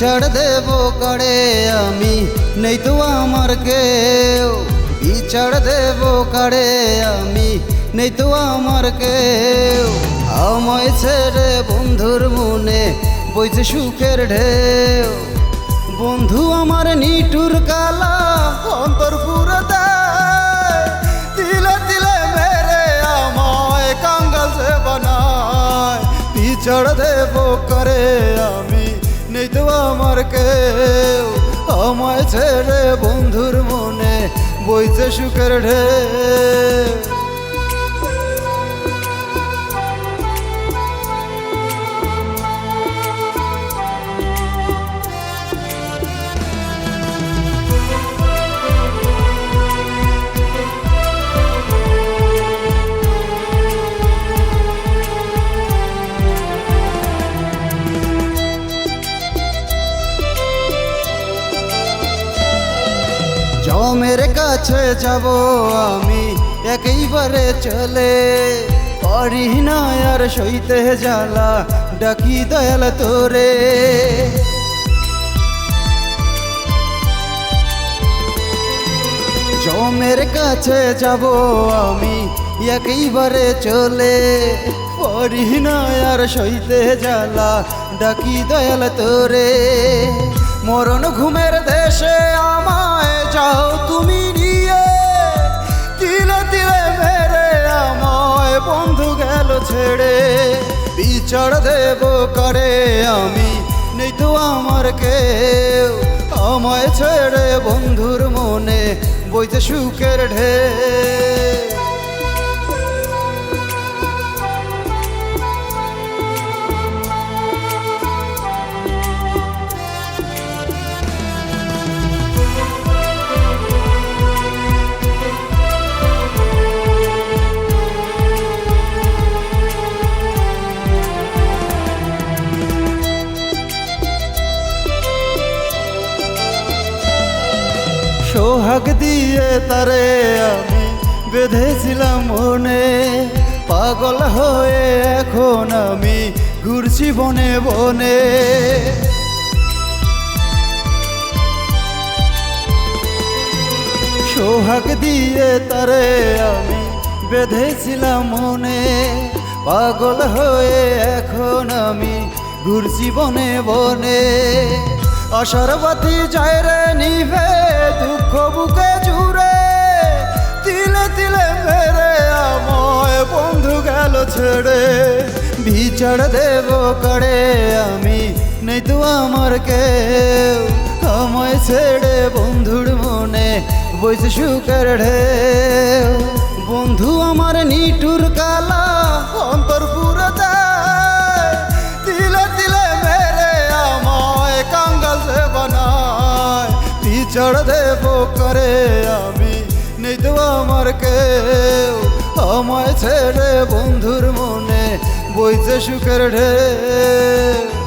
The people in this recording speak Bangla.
বিচার দেব করে আমি? নেই তো আমার কেউ। বিচার দেব করে আমি? নেই তো আমার কেউ। আমায় ছেড়ে বন্ধুর মনে বইছে সুখের ঢেউ। বন্ধু আমার নিটুর কালা, অন্তর পুরো তিলে করে তো আমার কেউ আমায় ছেড়ে বন্ধুর মনে বইতে সুখের ঢেউ। জমের কাছে যাব আমি। একেইবারে চলে পারি না আর সইতে জ্বালা, ডাকি দয়াল তোরে। জমের কাছে যাব আমি একইবারে চলে পারি না আর সইতে জ্বালা, ডাকি দয়াল তোরে। মরণ ঘুমের দেশে গেল ছেড়ে, বিচার দেব করে আমি? নেই তো আমার কে আমায় ছেড়ে বন্ধুর মনে বইতে সুখের ঢে সোহাগ দিয়ে তারে আমি বেঁধেছিলাম মনে। পাগল হয়ে এখন আমি ঘুরছি বনে বনে। সোহাগ দিয়ে তারে আমি বেঁধেছিলাম মনে। পাগল হয়ে এখন আমি ঘুরছি বনে বনে। আশার বাতি যায় রে নিভে, দুঃখ বুকে জুড়ে, তিলে তিলে মেরে আমায় বন্ধু গেল ছেড়ে। বিচার দেব করে আমি, নেই তো আমার কেউ। আমায় ছেড়ে বন্ধুর মনে বইছে সুখের ঢেউ। বন্ধু আমার নিটুর কালা পিছড় দেব করে আমি। নিদু আমার কেউ। আমায় ছেড়ে বন্ধুর মনে বইছে সুখের ঢেউ।